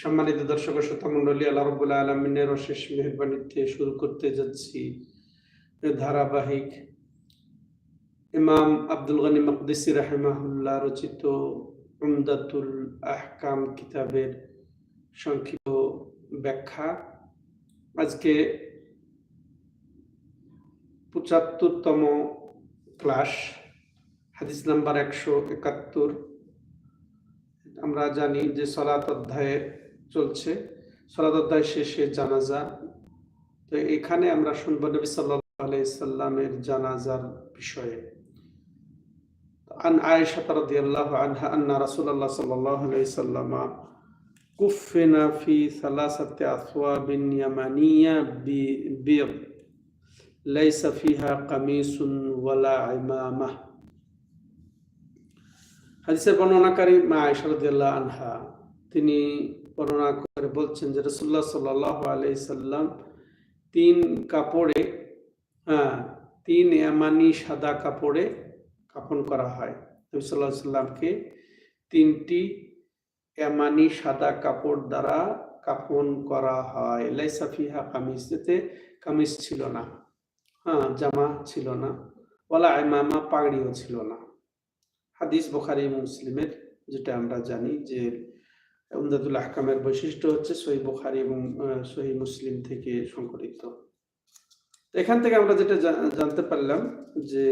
সম্মানিত দর্শক শ্রোতা মন্ডলী আল্লাহ আলমিনের অশেষ মেহরবানিতে শুরু করতে যাচ্ছি ধারাবাহিক ইমাম আব্দুল গনি মকদিসি রাহেমাহুল্লাহ রচিত উমদাতুল আহকাম কিতাবের সংক্ষিপ্ত ব্যাখ্যা। আজকে পঁচাত্তরতম ক্লাস, হাদিস নাম্বার একশো একাত্তর। আমরা জানি যে সলাত অধ্যায়ে চলছে সলাত অধ্যায় শেষে জানাজা তো এখানে আমরা শুনবো নবী সাল্লাহ আলাইসাল্লামের জানাজার বিষয়ে عن عائشة رضي الله عنها أن رسول الله صلى الله عليه وسلم كفن في ثلاثة أثواب يمانية بيض ليس فيها قميص ولا عمامة হাদিসের বর্ণনাকারী মা আয়সারদুল্লাহ আনহা তিনি বর্ণনা করে বলছেন যে রসুল্লাহ সাল্লাহ আলাইসাল্লাম তিন কাপড়ে হ্যাঁ তিন এমানি সাদা কাপড়ে কাফন করা হয়। নবী সাল্লাহ সাল্লামকে তিনটি এমানি সাদা কাপড় দ্বারা কাফন করা হয়। লাইসাফিহা কামিজ, এতে কামিজ ছিল না হ্যাঁ জামা ছিল না ওলা এমামা পাগড়িও ছিল না। হাদিস বোখারি মুসলিমের, যেটা আমরা জানি যে উমদাতুল আহকামের বৈশিষ্ট্য হচ্ছে সহি বোখারি এবং সহি মুসলিম থেকে সংকলিত এখান থেকে আমরা যেটা জানতে পারলাম যে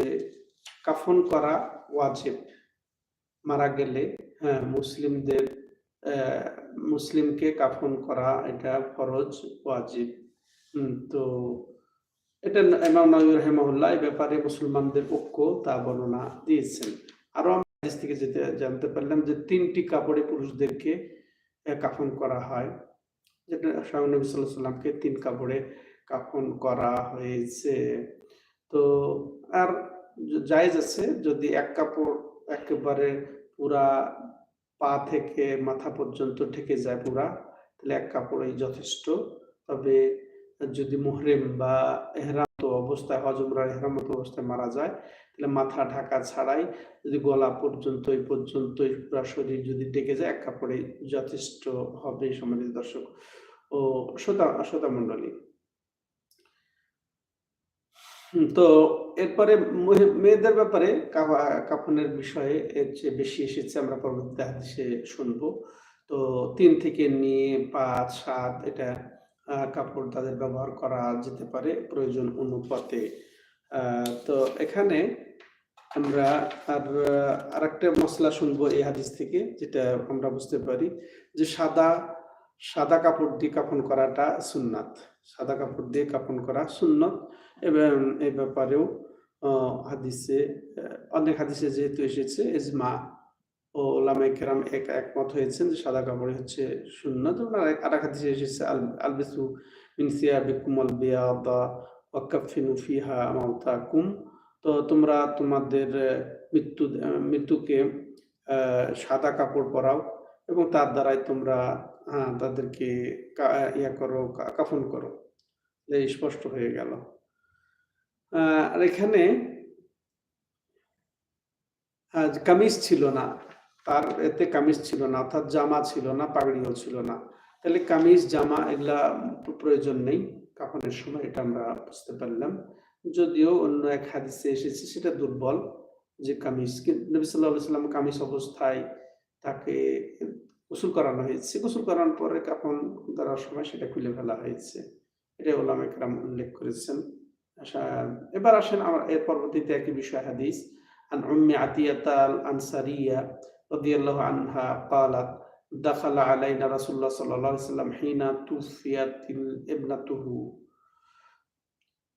কাফন করা ওয়াজিব। মারা গেলে হ্যাঁ মুসলিমদের মুসলিমকে কাফন করা এটা ফরজ, ওয়াজিব। তো এটা ইমাম নবী রহমাউল্লাহ এই ব্যাপারে মুসলমানদের ঐক্য তা বর্ণনা দিয়েছেন। আরও আমরা থেকে যেতে জানতে পারলাম যে তিনটি কাপড়ে পুরুষদেরকে কাফন করা হয়। যেটা স্বামী নবী সাল্লাহ সাল্লামকে তিন কাপড়ে কাফন করা হয়েছে। তো আর জায়েজ আছে যদি এক কাপড় একেবারে পুরা পা থেকে মাথা পর্যন্ত ঢেকে যায় পুরা, তাহলে এক কাপড়ই যথেষ্ট। তবে যদি মুহরিম বা এহরামত অবস্থায় হজমরা এহরামত অবস্থায় মারা যায়, তাহলে মাথা ঢাকা ছাড়াই যদি গলা পর্যন্ত, এই পর্যন্ত পুরা শরীর যদি ডেকে যায়, এক কাপড়ে যথেষ্ট হবে সমাজের দর্শক ও শ্রোতা শ্রোতা মন্ডলী তো এরপরে মেয়েদের ব্যাপারে কাফনের বিষয়ে এর চেয়ে বেশি এসেছে, আমরা পরবর্তীতে হাদিসে শুনব। তো তিন থেকে নিয়ে পাঁচ, সাত, এটা কাপড় তাদের ব্যবহার করা যেতে পারে প্রয়োজন অনুপাতে। তো এখানে আমরা আর আরেকটা মশলা শুনব এই হাদিস থেকে, যেটা আমরা বুঝতে পারি যে সাদা সাদা কাপড় দিয়ে কাফন করাটা সুন্নাত। সাদা কাপড় দিয়ে কাফন করা সুন্নত। এবং এই ব্যাপারেও হাদিসে অনেক হাদিসে যেহেতু এসেছে, এজমা ও ওলামাই কেরাম এক, একমত হয়েছেন যে সাদা কাপড় হচ্ছে সুন্নত। আর এক হাদিসে এসেছে আলবিসু মিনসিয়া বিকুমল বিয়াদা ওয়াকাফিনু ফিহা মাউতাকুম তো তোমরা তোমাদের মৃত্যু মৃত্যুকে সাদা কাপড় পরাও এবং তার দ্বারাই তোমরা তাদেরকে ইয়া করো কাফন করো। স্পষ্ট হয়ে গেল। আর এখানে কামিজ ছিল না। তার এতে কামিজ ছিল না অর্থাৎ জামা ছিল না পাগড়িও ছিল না তাহলে কামিজ জামা এগুলা প্রয়োজন নেই কাফনের সময় এটা আমরা বুঝতে পারলাম যদিও অন্য এক হাদিসে এসেছে সেটা দুর্বল যে কামিজ নবী সাল্লাহ সাল্লাম কামিজ অবস্থায় তাকে গোসল করানো হয়েছে গোসল করানোর পরে কাফন করার সময় সেটা খুলে ফেলা হয়েছে এটা ওলাম একরাম উল্লেখ করেছেন এবার আসেন আমার এর পরবর্তীতে একটি বিষয় হাদিস عن أم عتية الأنصارية رضي الله عنها قالت دخل علينا رسول الله صلى الله عليه وسلم حين توفيت ابنته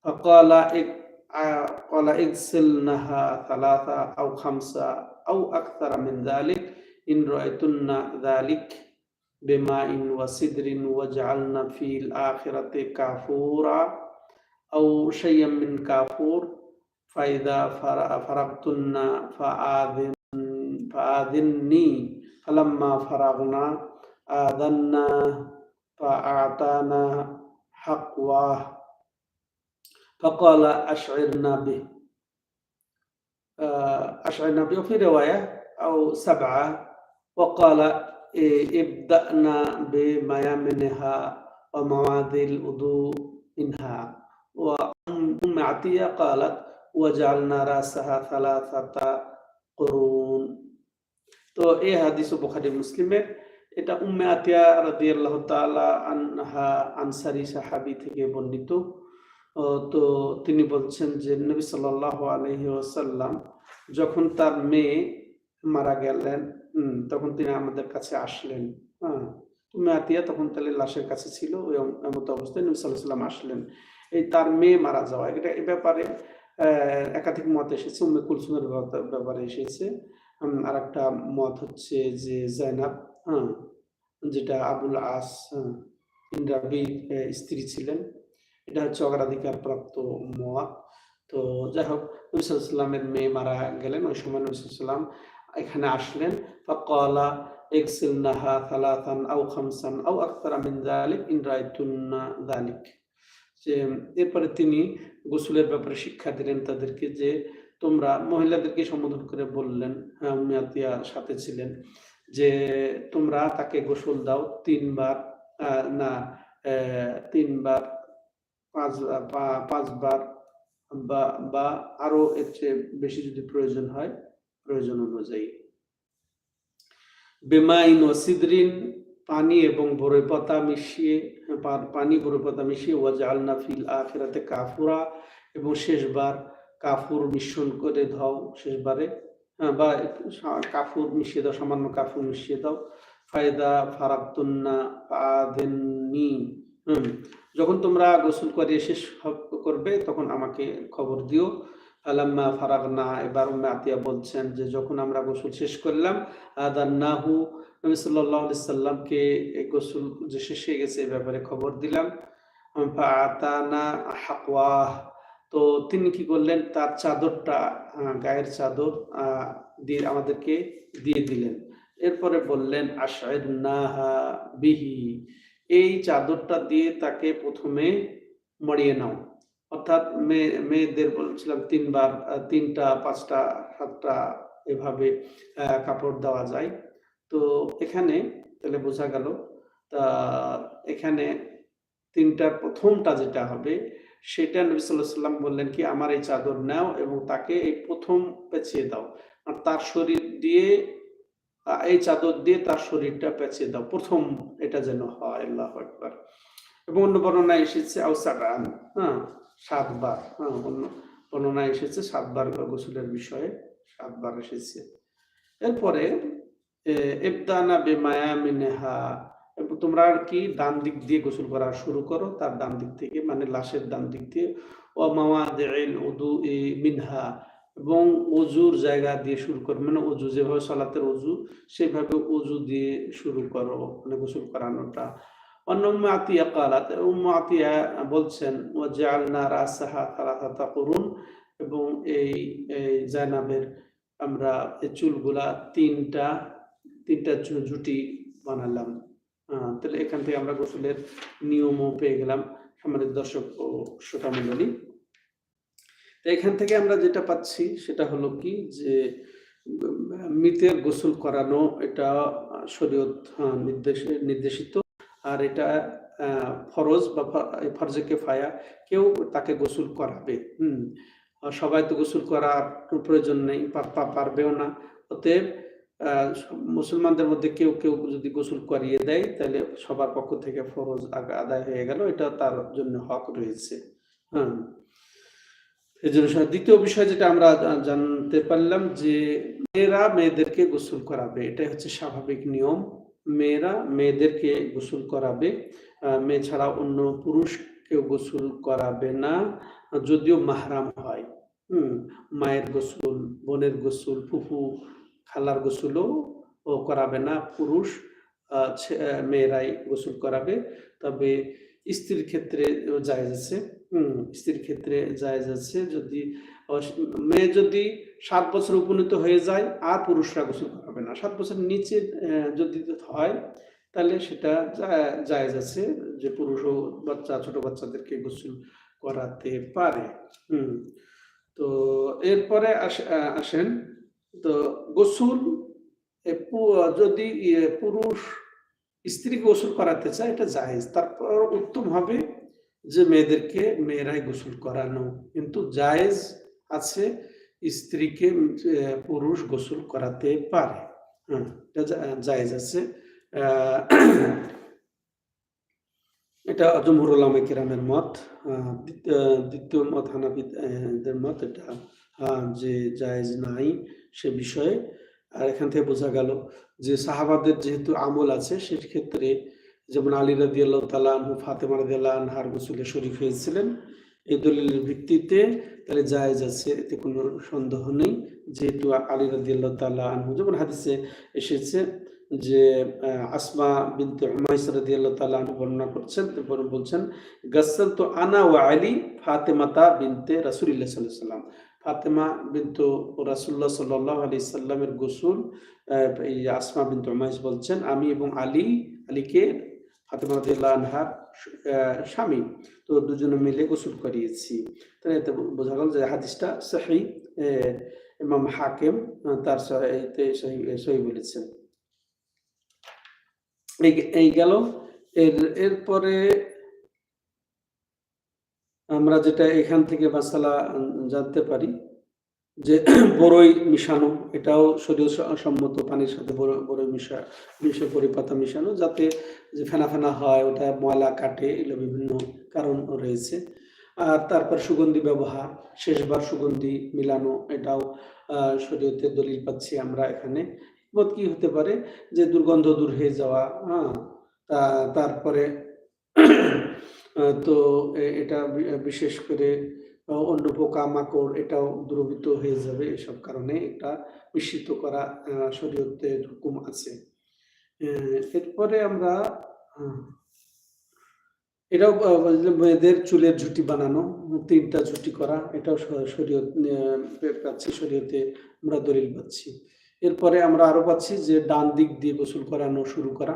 فقال قال اغسلنها ثلاثة أو خمسة أو أكثر من ذلك إن رأيتن ذلك بماء وسدر وجعلنا في الآخرة كافورا أو شيئا من كافور فإذا فرغتن فآذن فآذني فلما فرغنا آذنا فأعطانا حقواه فقال أشعرنا به أشعرنا به في رواية أو سبعة وقال ابدأنا بميامنها ومواد الوضوء منها وأم عطية قالت وجعلنا رأسها ثلاثة قرون তো এই হাদিস বুখারী মুসলিমের। এটা উম্মে আতিয়া রাদিয়াল্লাহু তাআলা আনহা আনসারি সাহাবি থেকে বর্ণিত। তো তিনি বলছেন যে নবী সাল্লাল্লাহু আলাইহি ওয়াসাল্লাম যখন তার মেয়ে মারা গেলেন তখন তিনি আমাদের কাছে আসলেন। হ্যাঁ উম্মে আতিয়া তখন তাহলে লাশের কাছে ছিল, ওই এমত অবস্থায় নবী সাল্লাল্লাহু আলাইহি ওয়াসাল্লাম আসলেন। এই তার মেয়ে মারা যাওয়া, এটা এ ব্যাপারে একাধিক মত এসেছে, উম্মে কুলসুমের ব্যাপারে এসেছে। আর একটা মত হচ্ছে যে জাইনাব হ্যাঁ যেটা আবুল আস হ্যাঁ, ইন্দ্রাবির স্ত্রী ছিলেন। এটা হচ্ছে অগ্রাধিকার প্রাপ্ত মত। তো যাই হোক নবিসাল্লামের মেয়ে মারা গেলেন ওই সময় নবিসাল্লাম এখানে আসলেন। এক্সিলনাহা থালাথান আও খামসান যালিক। যে এরপরে তিনি গোসলের ব্যাপারে শিক্ষা দিলেন তাদেরকে যে তোমরা মহিলাদেরকে সম্বোধন করে বললেন হ্যাঁ সাথে ছিলেন, যে তোমরা তাকে গোসল দাও তিনবার না তিনবার, পাঁচ পাঁচবার বা বা আরও এর চেয়ে বেশি যদি প্রয়োজন হয়, প্রয়োজন অনুযায়ী। বেমাইন ও সিদরিন, পানি এবং বরই পাতা মিশিয়ে, পানি বরই পাতা মিশিয়ে ওয়াজালনা ফিল আখিরাতে কাফুরা, এবং শেষবার কাফুর মিশ্রণ করে দাও শেষবারে। হ্যাঁ, বা কাফুর মিশিয়ে দাও সামান্য কাফুর মিশিয়ে দাও। ফায়দা ফারাক্তুন্না আদেননি হুম যখন তোমরা গোসল করিয়ে শেষ করবে তখন আমাকে খবর দিও। আলাম্মা ফারাক না এবার আতিয়া বলছেন যে যখন আমরা গোসল শেষ করলাম আদান্নাহু নবী সাল্লাল্লাহু আলাইহি সাল্লামকে গোসল যে শেষ হয়ে গেছে এ ব্যাপারে খবর দিলাম। ফাআতানা হাকওয়াহ তো তিনি কি করলেন? তার চাদরটা গায়ের চাদর দিয়ে আমাদেরকে দিয়ে দিলেন। এরপরে বললেন আশায়নাহা বিহি। এই চাদরটা দিয়ে তাকে প্রথমে মরিয়ে নাও। অর্থাৎ মেয়ে মেয়েদের বলছিলাম তিনবার তিনটা, পাঁচটা, সাতটা এভাবে কাপড় দেওয়া যায়। তো এখানে তাহলে বোঝা গেল, তা এখানে তিনটার প্রথমটা যেটা হবে সেটা নবী সাল্লাহ সাল্লাম বললেন কি, আমার এই চাদর নাও এবং তাকে এই প্রথম পেঁচিয়ে দাও। আর তার শরীর দিয়ে, এই চাদর দিয়ে তার শরীরটা পেঁচিয়ে দাও। প্রথম এটা যেন হয়, আল্লাহ একবার এবং অন্য বর্ণনায় এসেছে আউসারান হ্যাঁ সাতবার। হ্যাঁ অন্য বর্ণনায় এসেছে, সাতবার গোসলের বিষয়ে সাতবার এসেছে। এরপরে এবদানা বেমায়া মিনেহা তোমরা আর কি ডান দিক দিয়ে গোসল করা শুরু করো, তার ডান দিক থেকে মানে লাশের ডান দিক দিয়ে, ও মামা উদু মিনহা, এবং অজুর জায়গা দিয়ে শুরু করো মানে অজু যেভাবে সলাতের অজু সেভাবে অজু দিয়ে শুরু করো মানে গোসল করানোটা। অন্য আতিয়া কালাত আতিয়া বলছেন ও জালনা রাসাহা সালাসাতা করুন এবং এই জায়নাবের আমরা চুলগুলা তিনটা তিনটা জুটি বানালাম। তাহলে এখান থেকে আমরা গোসলের নিয়মও পেয়ে গেলাম সম্মানিত দর্শক ও শ্রোতা মণ্ডলী। তো এখান থেকে আমরা যেটা পাচ্ছি সেটা হলো কি যে মৃতের গোসল করানো এটা শরীয়ত আহ, নির্দেশ নির্দেশিত। আর এটা ফরজ বা ফরজে কেফায়া কেউ তাকে গোসল করাবে হুম। সবাই তো গোসল করার প্রয়োজন নেই পারবেও না। অতএব মুসলমানদের মধ্যে কেউ কেউ যদি গোসল করিয়ে দেয়, তাহলে সবার পক্ষ থেকে ফরজ আদায় হয়ে গেল। এটা তার জন্য হক রয়েছে। হ্যাঁ। এই জন্য দ্বিতীয় বিষয় যেটা আমরা জানতে পারলাম যে মেয়েরা মেয়েদেরকে গোসল করাবে। এটাই হচ্ছে স্বাভাবিক নিয়ম। মেয়েরা মেয়েদেরকে গোসল করাবে। মেয়ে ছাড়া অন্য পুরুষ কেউ গোসল করাবে না, যদিও মাহরাম হয়। হুম, মায়ের গোসল, বোনের গোসল, ফুফু খালার গোসলও ও করাবে না, পুরুষ মেয়েরাই গোসল করাবে। তবে স্ত্রীর ক্ষেত্রে জায়েজ আছে স্ত্রীর ক্ষেত্রে জায়েজ আছে যদি মেয়ে যদি সাত বছর উপনীত হয়ে যায় আর পুরুষরা গোসল করাবে না। সাত বছর নিচে যদি হয় তাহলে সেটা জায়েজ আছে যে পুরুষ ও বাচ্চা, ছোট বাচ্চাদেরকে গোসল করাতে পারে। হুম, তো এরপরে আস- আসেন তো গোসল যদি পুরুষ স্ত্রী গোসল করাতে চায়, এটা জায়েজ। তারপর উত্তম হবে যে মেয়েদেরকে মেয়েরাই গোসল করানো। কিন্তু জায়েজ আছে স্ত্রীকে পুরুষ গোসল করাতে পারে। হ্যাঁ জায়েজ আছে। এটা জমহুর উলামা কিরামের মত দ্বিতীয় মত হানাফিদের মত, এটা যে জায়েজ নাই। সে বিষয়ে। আর এখান থেকে বোঝা গেল যে সাহাবাদের যেহেতু আমল আছে, সেক্ষেত্রে যেমন আলী রাদি আল্লাহ তালা আনহু, ফাতেমা রাদি আল্লাহ আনহার গোসলে শরীক হয়েছিলেন, এই দলিলের ভিত্তিতে তাহলে জায়েজ আছে, এতে কোনো সন্দেহ নেই। যেহেতু আলী রাদি আল্লাহ তালা আনহু, যেমন হাদিসে এসেছে যে আসমা বিনতে উমাইস আল্লাহ তাআলা আনহা বর্ণনা করছেন বলছেন গাসসাল তো আনা ওয়া আলী ফাতেমাতা বিনতে রাসূলুল্লাহ আলাইহি সাল্লাম ফাতেমা বিনতু রাসূলুল্লাহ সাল্লাল্লাহু আলি সাল্লামের গোসুল এই আসমা বিনতে উমাইস বলছেন, আমি এবং আলী, আলীকে ফাতেমা রাদিয়াল্লাহু আনহার স্বামী, তো দুজনে মিলে গোসল করিয়েছি। তাহলে এতে বোঝা গেল যে হাদিসটা সহি ইমাম হাকিম তার সহি বলেছেন। এই গেল। এর, এরপরে আমরা যেটা এখান থেকে মাসালা জানতে পারি যে বড়ই মিশানো, এটাও শরীর সম্মত পানির সাথে বড়- বড়ই মিশা, মিশে পরিপাতা মিশানো, যাতে যে ফেনা ফেনা হয়, ওটা ময়লা কাটে, এগুলো বিভিন্ন কারণ রয়েছে। আর তারপর সুগন্ধি ব্যবহার, শেষবার সুগন্ধি মিলানো, এটাও শরীয়তে দলিল পাচ্ছি আমরা এখানে। কি হতে পারে? যে দুর্গন্ধ দূর হয়ে যাওয়া হ্যাঁ তারপরে তো এটা বিশেষ করে অন্য পোকা মাকড় এটাও দ্রবীত হয়ে যাবে এসব কারণে এটা মিশ্রিত করা শরীয়তের হুকুম আছে। এরপরে আমরা এটাও মেয়েদের চুলের ঝুটি বানানো, তিনটা ঝুটি করা, এটাও শরীয়ত পাচ্ছি, শরীয়তে আমরা দলিল পাচ্ছি। এরপরে আমরা আরও পাচ্ছি যে, ডান দিক দিয়ে গোসল করানো শুরু করা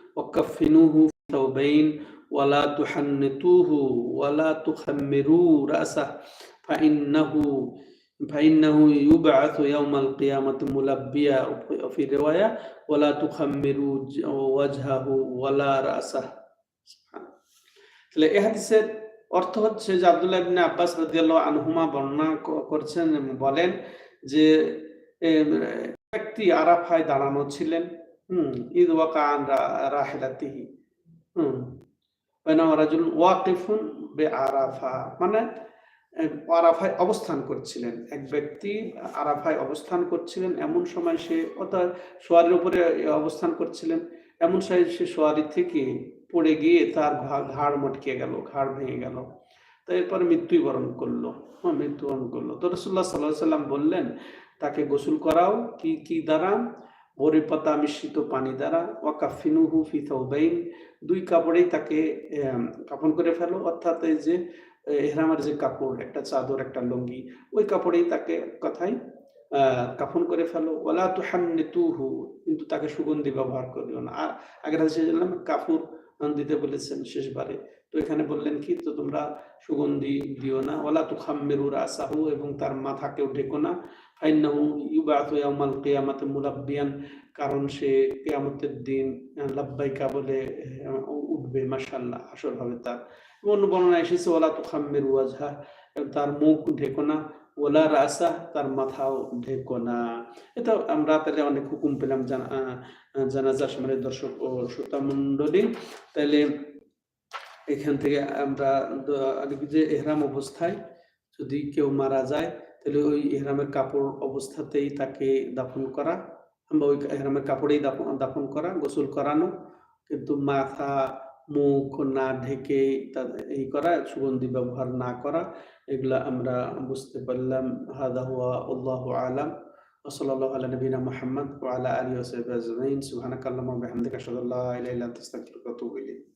وكفنوه في ثوبين ولا تحنطوه ولا تخمروا رأسه فإنه فإنه يبعث يوم القيامة ملبيا وفي رواية ولا تخمروا ج- وجهه ولا رأسه তাহলে এই হাদিসের অর্থ হচ্ছে যে আব্দুল্লাহ ইবনে আব্বাস রাদিয়াল্লাহু আনহুমা বর্ণনা ক- করছেন এবং বলেন যে এম, ব্যক্তি আরাফায় দাঁড়ানো ছিলেন রা- রাহিলাতিহি হুম বাইনামা রাজুলুন ওয়াকিফুন বে আরাফা মানে আরাফায় অবস্থান করছিলেন এক ব্যক্তি আরাফায় অবস্থান করছিলেন এমন সময় সে অর্থাৎ সোয়ারির উপরে অবস্থান করছিলেন এমন সময় সে সোয়ারি থেকে পড়ে গিয়ে তার ঘাড় মটকে গেল ঘাড় ভেঙে গেল তো এরপরে মৃত্যুই বরণ করল হ্যাঁ মৃত্যুবরণ করল তো রসুল্লাহ সাল্লাহ সাল্লাম বললেন তাকে গোসল করাও কি কি দ্বারা পাতা মিশ্রিত পানি দ্বারা ওয়াকাফিনুহু ফি থাউবাইন দুই কাপড়েই তাকে কাফন করে ফেলো। অর্থাৎ এই যে এহরামের যে কাপড়, একটা চাদর, একটা লুঙ্গি, ওই কাপড়েই তাকে কথাই কাফন করে ফেলো। ওলা তু হান্নিতুহু কিন্তু তাকে সুগন্ধি ব্যবহার করিও না। আর আগের হাদিসে জানলাম কাপুর দিতে বলেছেন শেষবারে, তো এখানে বললেন কি, তো তোমরা সুগন্ধি দিও না। ওলা তু খাম্মেরু রাসাহু, এবং তার মাথাকেও ঢেকো না। ফাইন্নাহু ইউবাতু ইয়াউমাল কারণ সে কিয়ামতের দিন লাব্বাইকা বলে উঠবে, মাশাআল্লাহ আসর হবে তার অন্য বর্ণনা এসেছে ওলা তু খাম্মেরু ওয়াজহা তার মুখ ঢেকো না ওলা রাসা, তার মাথাও ঢেকো না। এটা আমরা তাহলে অনেক হুকুম পেলাম জানাজার সময় দর্শক ও শ্রোতা মণ্ডলী। তাহলে এখান থেকে আমরা যে এহরাম অবস্থায় যদি কেউ মারা যায় তাহলে ওই এহরামের কাপড় অবস্থাতেই তাকে দাফন করা বা ওই এহরামের কাপড়েই দাফন দাফন করা, গোসল করানো, কিন্তু মাথা, মুখ না ঢেকে এই করা, সুগন্ধি ব্যবহার না করা, এগুলা আমরা বুঝতে পারলাম। হাদা হুয়া আল্লাহ আলাম। ওয়া সাল্লাল্লাহু আলা আস্তাগফিরুকা ওয়া আতুবু ইলাইক।